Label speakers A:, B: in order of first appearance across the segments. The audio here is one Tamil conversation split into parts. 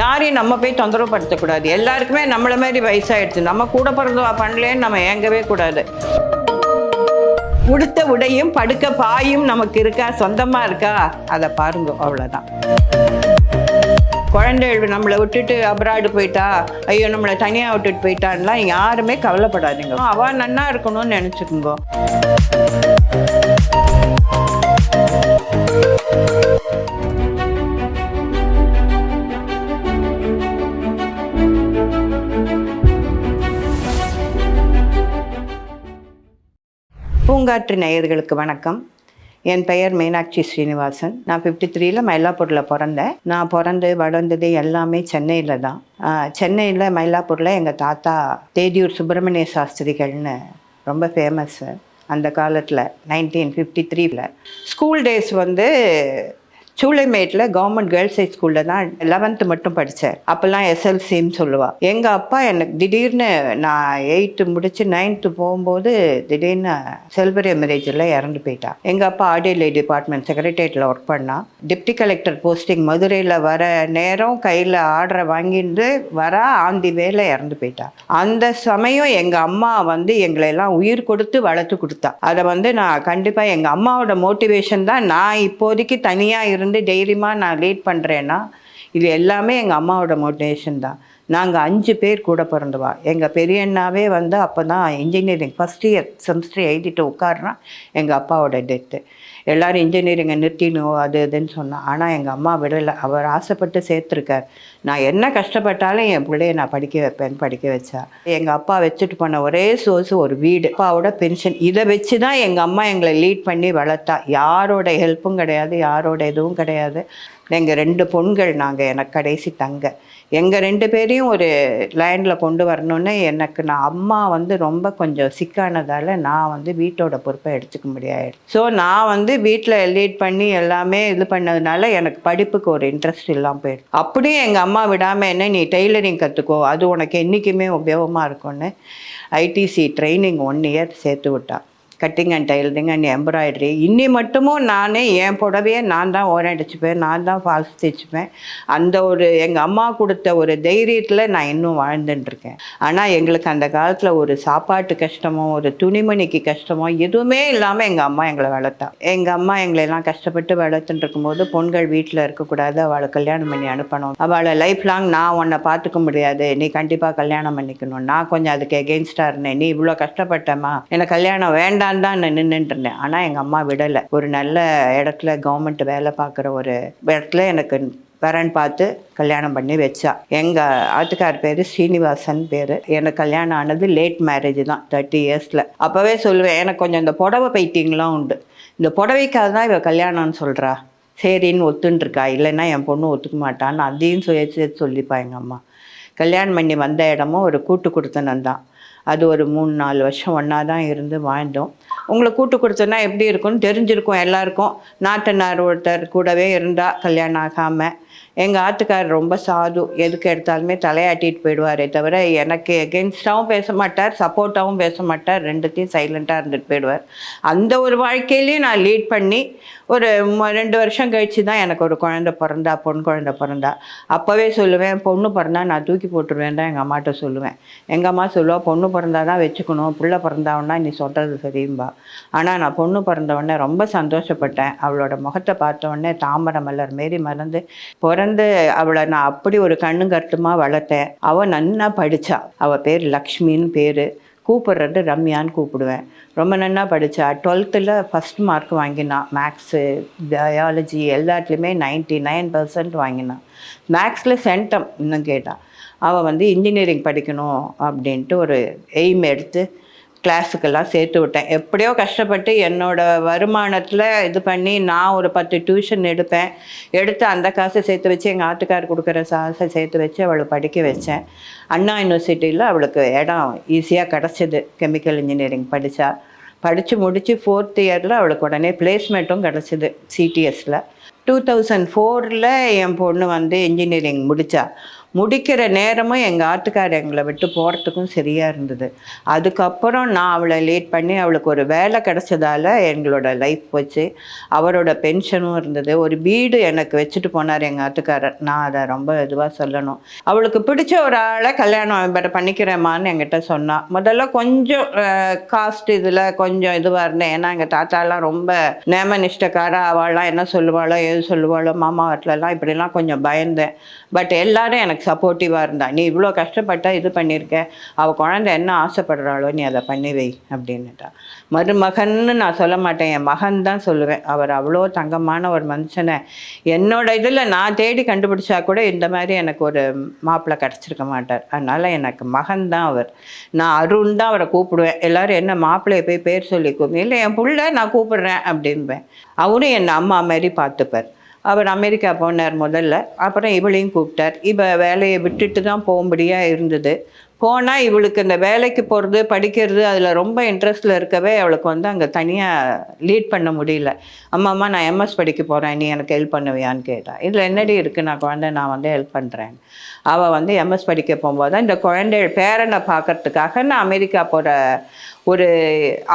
A: யாரையும் நம்ம போய் தொந்தரவு படுத்தக்கூடாது எல்லாருக்குமே நம்மள மாதிரி வயசாயிடுச்சு. நம்ம கூட பிறந்தவா பண்ணலேன்னு நம்ம ஏங்கவே கூடாது. உடுத்த உடையும் படுக்க பாயும் நமக்கு இருக்கா? சொந்தமாக இருக்கா? அதை பாருங்க அவ்வளோதான் குழந்தைகள் நம்மளை விட்டுட்டு அப்ராடு போயிட்டா ஐயோ நம்மளை தனியாக விட்டுட்டு போயிட்டான்லாம் யாருமே கவலைப்படாதீங்க. அவள் நன்னா இருக்கணும்னு நினச்சிக்கோங்க. பூங்காற்று நேயர்களுக்கு வணக்கம். என் பெயர் மீனாட்சி ஸ்ரீனிவாசன். நான் ஃபிஃப்டி த்ரீல மயிலாப்பூரில் பிறந்தேன். நான் பிறந்து வளர்ந்தது எல்லாமே சென்னையில் தான். சென்னையில் மயிலாப்பூரில் எங்கள் தாத்தா தேதியூர் சுப்பிரமணிய சாஸ்திரிகள்னு ரொம்ப ஃபேமஸ்ஸு அந்த காலத்தில் நைன்டீன் ஃபிஃப்டி த்ரீல ஸ்கூல் டேஸ் வந்து சூளைமேட்டில் கவர்மெண்ட் கேர்ள்ஸ் ஹை ஸ்கூலில் தான் லெவன்த்து மட்டும் படித்தேன் அப்போல்லாம் எஸ்எல்சின்னு சொல்லுவாள் எங்கள் அப்பா எனக்கு திடீர்னு நான் எயித்து முடித்து நைன்த்து போகும்போது திடீர்னு செல்வரி மேரேஜில் இறந்து போயிட்டா. எங்கள் அப்பா ஆடியோ டிபார்ட்மெண்ட் செக்ரட்டேரியட்டில் ஒர்க் பண்ணா. டிப்டி கலெக்டர் போஸ்டிங் மதுரையில் வர நேரம் கையில் ஆர்டரை வாங்கிட்டு வர ஆந்தி வேலை இறந்து போயிட்டா. அந்த சமயம் எங்கள் அம்மா வந்து எங்களை எல்லாம் உயிர் கொடுத்து வளர்த்து கொடுத்தா. அதை வந்து நான் கண்டிப்பாக எங்கள் அம்மாவோட மோட்டிவேஷன் தான் நான் இப்போதைக்கு தனியாக இருந்து தைரியமாக நான் லீட் பண்ணுறேன்னா இது எல்லாமே எங்கள் அம்மாவோட மோட்டிவேஷன் தான். நாங்கள் அஞ்சு பேர் கூட பிறந்தவா. எங்கள் பெரியண்ணாவே வந்து அப்போ தான் இன்ஜினியரிங் ஃபஸ்ட் இயர் செமஸ்டர் எழுதிட்டு உட்காருனா எங்கள் அப்பாவோட டெத்து எல்லாரும் இன்ஜினியரிங்கை நிறுத்தினோம் அது இதுன்னு சொன்னான். ஆனால் எங்கள் அம்மா விடலை. அவர் ஆசைப்பட்டு சேர்த்துருக்கார். நான் என்ன கஷ்டப்பட்டாலும் என் பிள்ளைய நான் படிக்க வைப்பேன் படிக்க வச்சா. எங்கள் அப்பா வச்சுட்டு போன ஒரே சோர்ஸ் ஒரு வீடு. அப்பாவோட பென்ஷன் இதை வச்சு தான் எங்கள் அம்மா எங்களை லீட் பண்ணி வளர்த்தா. யாரோட ஹெல்ப்பும் கிடையாது யாரோட இதுவும் கிடையாது. எங்கள் ரெண்டு பொண்கள் நாங்கள் எனக்கு கடைசி தங்க. எங்கள் ரெண்டு பேரையும் ஒரு லைனில் கொண்டு வரணுன்னு எனக்கு நான் அம்மா வந்து ரொம்ப கொஞ்சம் சிக்கானதால் நான் வந்து வீட்டோட பொறுப்பை எடுத்துக்க முடியாது. ஸோ நான் வந்து வீட்டில் லீட் பண்ணி எல்லாமே இது பண்ணதுனால எனக்கு படிப்புக்கு ஒரு இன்ட்ரெஸ்ட் இல்லாமல் போயிடுது அப்படியும் எங்கள் அம்மா விடாமல் என்ன நீ டெய்லரிங் கற்றுக்கோ அது உனக்கு என்றைக்குமே உபயோகமாக இருக்கும்னு ஐடிசி ட்ரைனிங் ஒன் இயர் சேர்த்து விட்டா. Cutting and tailoring and embroidery இன்னி மட்டுமும் நானே என் புடவையே நான் தான் ஓரம் அடிச்சுப்பேன் நான் தான் ஃபால்ஸ் தைச்சுப்பேன். அந்த ஒரு எங்கள் அம்மா கொடுத்த ஒரு தைரியத்தில் நான் இன்னும் வாழ்ந்துட்டுருக்கேன். ஆனால் எங்களுக்கு அந்த காலத்தில் ஒரு சாப்பாட்டு கஷ்டமோ ஒரு துணிமணிக்கு கஷ்டமோ எதுவுமே இல்லாமல் எங்கள் அம்மா எங்களை வளர்த்தா. எங்கள் அம்மா எங்களை எல்லாம் கஷ்டப்பட்டு வளர்த்துட்டு இருக்கும்போது பொண்கள் வீட்டில் இருக்கக்கூடாது அவளை கல்யாணம் பண்ணி அனுப்பணும். அவளை லைஃப் லாங் நான் உன்னை பார்த்துக்க முடியாது நீ கண்டிப்பாக கல்யாணம் பண்ணிக்கணும். நான் கொஞ்சம் அதுக்கு எகெயின்ஸ்டாக இருந்தேன். நீ இவ்வளோ கஷ்டப்பட்டம்மா. எனக்கு கல்யாணம் வேண்டாம். தான் நான் நின்றுட்டு இருந்தேன் ஆனால் எங்கள் அம்மா விடலை. ஒரு நல்ல இடத்துல கவர்மெண்ட் வேலை பார்க்குற ஒரு இடத்துல எனக்கு வரன் பார்த்து கல்யாணம் பண்ணி வச்சா. எங்கள் ஆத்துக்கார் பேர் சீனிவாசன் பேர். எனக்கு கல்யாணம் ஆனது லேட் மேரேஜ் தான் தேர்ட்டி இயர்ஸில் அப்போவே சொல்லுவேன் எனக்கு கொஞ்சம் இந்த புடவை பைத்தியங்களாம் உண்டு. இந்த புடவைக்காக தான் இவள் கல்யாணம்னு சொல்கிறா சரின்னு ஒத்துன்ட்ருக்கா. இல்லைன்னா என் பொண்ணு ஒத்துக்க மாட்டான்னு அதையும் சொல்லி சொல்லிப்பா எங்கள் அம்மா. கல்யாணம் பண்ணி வந்த இடமும் ஒரு கூட்டு கொடுத்தனம் தான் அது ஒரு மூணு நாலு வருஷம் ஒன்றா தான் இருந்து வாழ்ந்தோம். உங்களை கூட்டு கொடுத்தனா எப்படி இருக்கும்னு தெரிஞ்சிருக்கும் எல்லாருக்கும். நாட்டனார் ஒருத்தர் கூடவே இருந்தால் கல்யாணம் ஆகாமல் எங்கள் ஆத்துக்கார் ரொம்ப சாது. எதுக்கு எடுத்தாலுமே தலையாட்டிட்டு போயிடுவாரே தவிர எனக்கு எகென்ஸ்டாகவும் பேச மாட்டார் சப்போர்ட்டாகவும் பேச மாட்டார். ரெண்டுத்தையும் சைலண்ட்டாக இருந்துட்டு போயிடுவார். அந்த ஒரு வாழ்க்கையிலையும் நான் லீட் பண்ணி ஒரு ரெண்டு வருஷம் கழிச்சு தான் எனக்கு ஒரு குழந்தை பிறந்தா பொன் குழந்தை பிறந்தா. அப்போவே சொல்லுவேன் பொண்ணு பிறந்தா நான் தூக்கி போட்டுருவேன் தான் எங்கள் அம்மாட்ட சொல்லுவேன். எங்கள் அம்மா சொல்லுவா பொண்ணு பிறந்தா தான் வச்சுக்கணும் பிள்ளை பிறந்தாவன்னா நீ சொல்கிறது சரியும்பா. ஆனால் நான் பொண்ணு பிறந்தவொடனே ரொம்ப சந்தோஷப்பட்டேன். அவளோட முகத்தை பார்த்தவொடனே தாமரை மலர் மாரி மறந்து பிற அவளை நான் அப்படி ஒரு கண்ணும் கருத்துமாக வளர்த்தேன். அவள் நன்னா படித்தா அவள் பேர் லக்ஷ்மின்னு பேர். கூப்பிட்றது ரம்யான்னு கூப்பிடுவேன். ரொம்ப நன்னா படித்தா டுவெல்த்தில் ஃபஸ்ட் மார்க் வாங்கினான் மேக்ஸு பயாலஜி எல்லாத்துலேயுமே நைன்ட்டி நைன் பர்சன்ட் வாங்கினான் மேக்ஸில் சென்டம் இன்னும் கேட்டான் அவள் வந்து இன்ஜினியரிங் படிக்கணும் அப்படின்ட்டு ஒரு எய்ம் எடுத்து கிளாஸுக்கெல்லாம் சேர்த்து விட்டேன். எப்படியோ கஷ்டப்பட்டு என்னோட வருமானத்தில் இது பண்ணி நான் ஒரு பத்து டியூஷன் எடுப்பேன். எடுத்து அந்த காசை சேர்த்து வச்சு எங்கள் ஆத்துக்கார் கொடுக்குற காசை சேர்த்து வச்சு அவளை படிக்க வச்சேன். அண்ணா யூனிவர்சிட்டியில் அவளுக்கு இடம் ஈஸியாக கிடச்சிது. கெமிக்கல் இன்ஜினியரிங் படித்தா படித்து முடித்து ஃபோர்த் இயரில் அவளுக்கு உடனே பிளேஸ்மெண்ட்டும் கிடச்சிது சிடிஎஸில் டூ தௌசண்ட் ஃபோரில் என் பொண்ணு வந்து இன்ஜினியரிங் முடித்தா முடிக்கிற நேரமும் எங்கள் ஆட்டுக்கார் எங்களை விட்டு போகிறதுக்கும் சரியாக இருந்தது. அதுக்கப்புறம் நான் அவளை லேட் பண்ணி அவளுக்கு ஒரு வேலை கிடச்சதால எங்களோட லைஃப் போச்சு. அவரோட பென்ஷனும் இருந்தது. ஒரு வீடு எனக்கு வச்சுட்டு போனார் எங்கள் ஆட்டுக்காரர். நான் அதை ரொம்ப இதுவாக சொல்லணும். அவளுக்கு பிடிச்ச ஒரு ஆளை கல்யாணம் பெற பண்ணிக்கிறேம்மான்னு என்கிட்ட சொன்னான் முதல்ல கொஞ்சம் காஸ்ட் இதில் கொஞ்சம் இதுவாக இருந்தேன். ஏன்னா எங்கள் தாத்தாலாம் ரொம்ப நேமனிஷ்டக்காரா அவள்லாம் என்ன சொல்லுவாளோ எது சொல்லுவாளோ மாமா வீட்டிலலாம் இப்படிலாம் கொஞ்சம் பயந்தேன். பட் எல்லாரும் எனக்கு சப்போர்ட்டிவாக இருந்தா நீ இவ்வளோ கஷ்டப்பட்டா இது பண்ணியிருக்க அவள் குழந்தை என்ன ஆசைப்படுறாளோ நீ அதை பண்ணி வை அப்படின்னுட்டா. மருமகன்னு நான் சொல்ல மாட்டேன் என் மகன் தான் சொல்லுவேன். அவர் அவ்வளோ தங்கமான ஒரு மனுஷனை என்னோட இதில் நான் தேடி கண்டுபிடிச்சா கூட இந்த மாதிரி எனக்கு ஒரு மாப்பிள்ளை கிடச்சிருக்க மாட்டார். அதனால் எனக்கு மகன் தான் அவர். நான் அருண் தான் அவரை கூப்பிடுவேன். எல்லாரும் என்ன மாப்பிள்ளையை போய் பேர் சொல்லி கூப்பிடு இல்லை என் பிள்ளை நான் கூப்பிடுறேன் அப்படின்பேன் அவரும் என்னை அம்மா மாதிரி பார்த்துப்பார். அவர் அமெரிக்கா போனார் முதல்ல. அப்புறம் இவளையும் கூப்பிட்டார். இவ வேலையை விட்டுட்டு தான் போகும்படியாக இருந்தது. போனால் இவளுக்கு இந்த வேலைக்கு போகிறது படிக்கிறது அதில் ரொம்ப இன்ட்ரெஸ்டில் இருக்கவே அவளுக்கு வந்து அங்கே தனியாக லீட் பண்ண முடியல. அம்மா அம்மா நான் எம்எஸ் படிக்க போகிறேன் நீ எனக்கு ஹெல்ப் பண்ணுவியான்னு கேட்டாள் இதில் என்னடி இருக்குது நான் குழந்தை நான் வந்து ஹெல்ப் பண்ணுறேன் அவள் வந்து எம்எஸ் படிக்க போகும்போது தான் இந்த குழந்தை பேரனை பார்க்கறதுக்காக நான் அமெரிக்கா போகிற ஒரு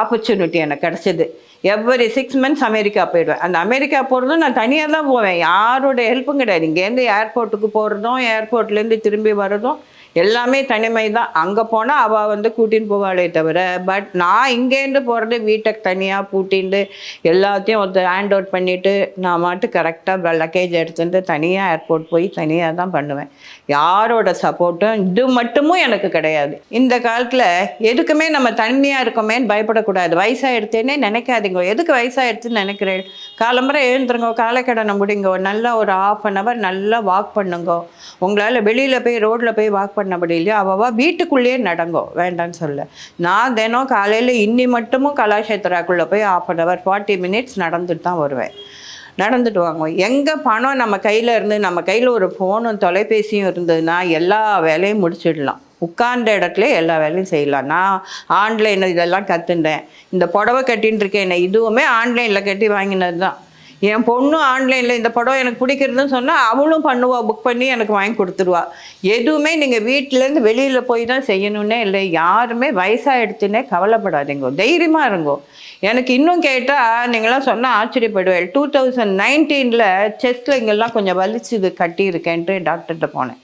A: ஆப்பர்ச்சுனிட்டி எனக்கு கிடச்சிது. எவ்வரி சிக்ஸ் மந்த்ஸ் அமெரிக்கா போயிடுவேன். அந்த அமெரிக்கா போகிறதும் நான் தனியாக தான் போவேன். யாரோட ஹெல்ப்பும் கிடையாது. இங்கேருந்து ஏர்போர்ட்டுக்கு போகிறதும் ஏர்போர்ட்லேருந்து திரும்பி வர்றதும் எல்லாமே தனிமை தான் அங்கே போனால் அவள் வந்து கூட்டின்னு போவாளே தவிர பட் நான் இங்கேருந்து போகிறது வீட்டை தனியாக பூட்டிண்டு எல்லாத்தையும் ஒருத்தர் ஹேண்ட் அவுட் பண்ணிவிட்டு நான் மாட்டு கரெக்டாக லக்கேஜ் எடுத்துட்டு தனியாக ஏர்போர்ட் போய் தனியாக தான் பண்ணுவேன். யாரோட சப்போர்ட்டும் இது மட்டுமும் எனக்கு கிடையாது. இந்த காலத்தில் எதுக்குமே நம்ம தனிமையாக இருக்கோமேன்னு பயப்படக்கூடாது. வயசாகிடுத்தேனே நினைக்காதீங்க. எதுக்கு வயசாகிடுச்சுன்னு நினைக்கிறேன்? காலம்பரை எழுந்துருங்க காலைக்கடனை முடிங்க நல்லா ஒரு ஆஃப் அன் ஹவர் நல்லா வாக் பண்ணுங்கோ. உங்களால் வெளியில் போய் ரோட்டில் போய் வாக் பண்ண முடியலையோ? அவவா வீட்டுக்குள்ளேயே நடங்கோ. வேண்டான்னு சொல்ல. நான் தினம் காலையில் இன்னி மட்டுமும் கலாஷேத்ராக்குள்ளே போய் half an hour forty minutes நடந்துட்டு தான் வருவேன். நடந்துட்டு வாங்குவோம் எங்கே பணம் நம்ம கையில் இருந்து நம்ம கையில் ஒரு ஃபோனும் தொலைபேசியும் இருந்ததுன்னா எல்லா வேலையும் முடிச்சிடலாம். உட்கார்ந்த இடத்துல எல்லா வேலையும் செய்யலாம். நான் ஆன்லைன் இதெல்லாம் கற்றுண்டேன் இந்த புடவை கட்டின்னு இருக்கேன் இதுவுமே ஆன்லைனில் கட்டி வாங்கினது தான். என் பொண்ணும் ஆன்லைனில் இந்த படம் எனக்கு பிடிக்கிறதுன்னு சொன்னால் அவளும் பண்ணுவா. புக் பண்ணி எனக்கு வாங்கி கொடுத்துருவா. எதுவுமே நீங்கள் வீட்டிலேருந்து வெளியில் போய் தான் செய்யணுன்னே இல்லை. யாருமே வயசாகிடுச்சுன்னே கவலைப்படாதீங்க. தைரியமாக இருங்கோ. எனக்கு இன்னும் கேட்டால் நீங்களாம் சொன்னால் ஆச்சரியப்படுவேன் டூ தௌசண்ட் நைன்டீனில் செஸ்ட்டில் இங்கெல்லாம் கொஞ்சம் வலிச்சுது கட்டியிருக்கேன்ட்டு டாக்டர்கிட்ட போனேன்.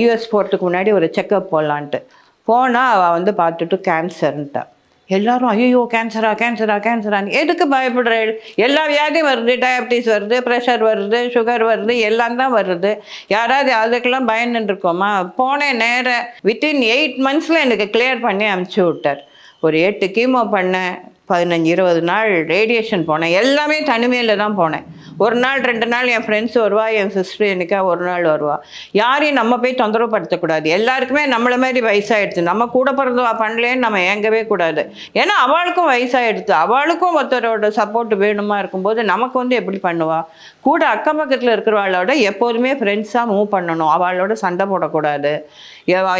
A: யூஎஸ் போகிறதுக்கு முன்னாடி ஒரு செக்கப் போடலான்ட்டு. போனால் அவள் வந்து பார்த்துட்டு கேன்சர்ன்ட்டா எல்லாரும் ஐயோ கேன்சரா கேன்சரா கேன்சரான்னு எதுக்கு பயப்படுற? எல்லா வியாதியும் வருது டயபிட்டிஸ் வருது ப்ரெஷர் வருது சுகர் வருது எல்லாம் தான் வருது. யாராவது அதுக்கெல்லாம் பயந்துருக்கோமா போன போனேன் வித்தின் எயிட் மந்த்ஸில் எனக்கு கிளியர் பண்ணி அமுச்சு விட்டார். ஒரு எட்டு கீமோ பண்ணேன் பதினஞ்சு இருபது நாள் ரேடியேஷன் போனேன் எல்லாமே தனிமையில் தான் போனேன். ஒரு நாள் ரெண்டு நாள் என் ஃப்ரெண்ட்ஸ் வருவா என் சிஸ்டர் எனக்கா ஒரு நாள் வருவா. யாரையும் நம்ம போய் தொந்தரவு படுத்தக்கூடாது எல்லாருக்குமே நம்மள மாதிரி வயசாகிடுது நம்ம கூட பிறந்தவா பண்ணலேன்னு நம்ம ஏங்கவே கூடாது. ஏன்னா அவளுக்கும் வயசாகிடுது அவளுக்கும் ஒருத்தரோட சப்போர்ட் வேணுமா இருக்கும்போது நமக்கு வந்து எப்படி பண்ணுவா? கூட அக்கம் பக்கத்தில் இருக்கிறவாளோட எப்போதுமே ஃப்ரெண்ட்ஸாக மூவ் பண்ணணும். அவளோட சண்டை போடக்கூடாது.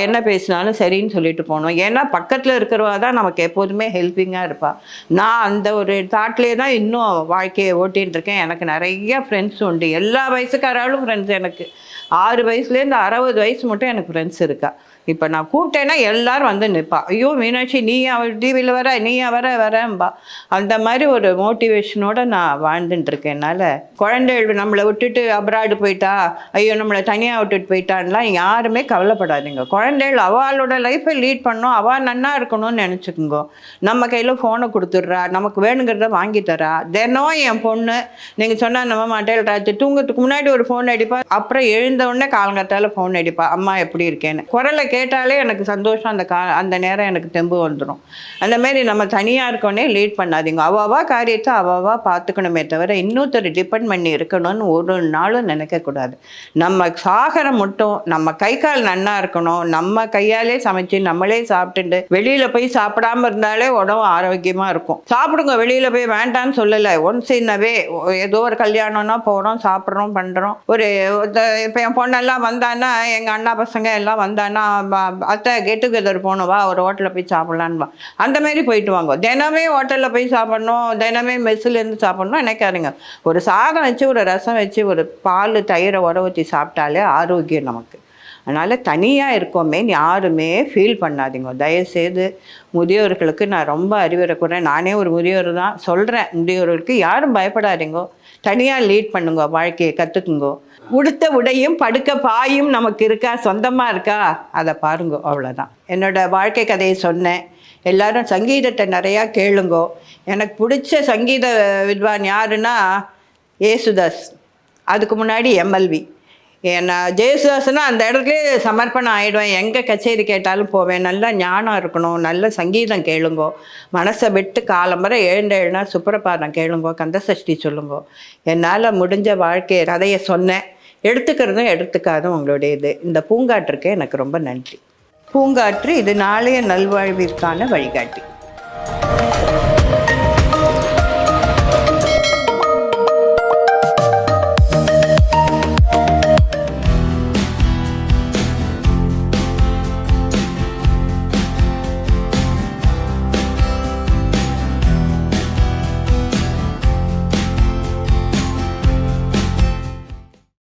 A: என்ன பேசினாலும் சரின்னு சொல்லிட்டு போகணும். ஏன்னா பக்கத்தில் இருக்கிறவா தான் நமக்கு எப்போதுமே ஹெல்ப்பிங்காக இருப்பாள் நான் அந்த ஒரு தாட்லேயே தான் இன்னும் வாழ்க்கையை ஓட்டின்னு இருக்கேன். எனக்கு நிறைய நிறைய ஃப்ரெண்ட்ஸ் உண்டு. எல்லா வயசுக்காராலும் ஃப்ரெண்ட்ஸ் எனக்கு. ஆறு வயசுலேருந்து அறுபது வயசு மட்டும் எனக்கு ஃப்ரெண்ட்ஸ் இருக்கா. இப்போ நான் கூப்பிட்டேன்னா எல்லாரும் வந்து நிற்பா ஐயோ மீனாட்சி நீ அவள் டிவியில் வர நீ வர வரம்பா அந்த மாதிரி ஒரு மோட்டிவேஷனோட நான் வாழ்ந்துட்டுருக்கேன் என்னால் குழந்தைகள் நம்மளை விட்டுட்டு அப்ராடு போயிட்டா ஐயோ நம்மளை தனியாக விட்டுட்டு போயிட்டான்லாம் யாருமே கவலைப்படாதீங்க. குழந்தைகள் அவளோட லைஃப்பை லீட் பண்ணோம். அவள் நன்னா இருக்கணும்னு நினச்சிக்கோங்க. நம்ம கையில் ஃபோனை கொடுத்துட்றா. நமக்கு வேணுங்கிறத வாங்கி தரா. தினம் என் பொண்ணு நீங்கள் சொன்னால் நம்ம மாட்டேன் ராத்திரி தூங்கத்துக்கு முன்னாடி ஒரு ஃபோன் அடிப்பா. அப்புறம் எழுந்த உடனே காலங்கத்தால் ஃபோன் அடிப்பா. அம்மா எப்படி இருக்கேன்னு? குரலை கேட்டாலே எனக்கு சந்தோஷம். அந்த கா அந்த நேரம் எனக்கு தெம்பு வந்துடும் அந்த மாதிரி நம்ம தனியாக இருக்கோன்னே லீட் பண்ணாதீங்க. அவாவா காரியத்தை அவாவா பார்த்துக்கணுமே தவிர இன்னொருத்தர் டிபெண்ட் பண்ணி இருக்கணும்னு ஒரு நாளும் நினைக்கக்கூடாது நம்ம சாகிற மட்டும் நம்ம கை கால் நன்னா இருக்கணும். நம்ம கையாலே சமைச்சு நம்மளே சாப்பிட்டுட்டு வெளியில் போய் சாப்பிடாம இருந்தாலே உடம்பு ஆரோக்கியமாக இருக்கும். சாப்பிடுங்க வெளியில் போய் வேண்டாம்னு சொல்லலை. ஒன்ஸ் இன்னவே ஏதோ ஒரு கல்யாணம்னா போகிறோம் சாப்பிட்றோம் பண்ணுறோம் ஒரு இப்போ என் பொண்ணெல்லாம் வந்தான்னா எங்கள் அண்ணா பசங்க எல்லாம் வந்தான்னா அத்தை கெட் டுகெதர் போனவா ஒரு ஹோட்டலில் போய் சாப்பிட்லான்னு வா. அந்த மாதிரி போயிட்டு வாங்க. தினமே ஹோட்டலில் போய் சாப்பிட்ணும் தினமே மெஸ்ஸுலேருந்து சாப்பிட்ணும் நினைக்காதுங்க. ஒரு சாதம் வச்சு ஒரு ரசம் வச்சு ஒரு பால் தயிரை உர ஊற்றி சாப்பிட்டாலே ஆரோக்கியம் நமக்கு. அதனால் தனியாக இருக்கோமேன்னு யாருமே ஃபீல் பண்ணாதீங்க. தயவுசெய்து முதியோர்களுக்கு நான் ரொம்ப அறிவுரை கூறேன். நானே ஒரு முதியோர் தான் சொல்கிறேன் முதியோர்களுக்கு யாரும் பயப்படாதீங்கோ. தனியாக லீட் பண்ணுங்க வாழ்க்கையை கற்றுக்குங்கோ உடுத்த உடையும் படுக்க பாயும் நமக்கு இருக்கா? சொந்தமாக இருக்கா? அதை பாருங்க அவ்வளோதான் என்னோட வாழ்க்கை கதையை சொன்னேன். எல்லாரும் சங்கீதத்தை நிறையா கேளுங்கோ. எனக்கு பிடிச்ச சங்கீத வித்வான் யாருன்னா ஏசுதாஸ். அதுக்கு முன்னாடி எம்எல்வி ஏன்னா ஜெயசுதாஸ்னா அந்த இடத்துலயே சமர்ப்பணம் ஆகிடுவேன் எங்கே கச்சேரி கேட்டாலும் போவேன். நல்லா ஞானம் இருக்கணும். நல்ல சங்கீதம் கேளுங்கோ. மனசை விட்டு காலம்பரை எழுந்த எழுனா சுப்பிரபாதம் கேளுங்கோ. கந்தசஷ்டி சொல்லுங்கோ. என்னால் முடிஞ்ச வாழ்க்கை கதையை சொன்னேன். எடுத்துக்கிறதும் எடுத்துக்காதும் உங்களுடைய இது. இந்த பூங்காற்றுக்கு எனக்கு ரொம்ப நன்றி. பூங்காற்று இது நாளைய நல்வாழ்விற்கான வழிகாட்டி.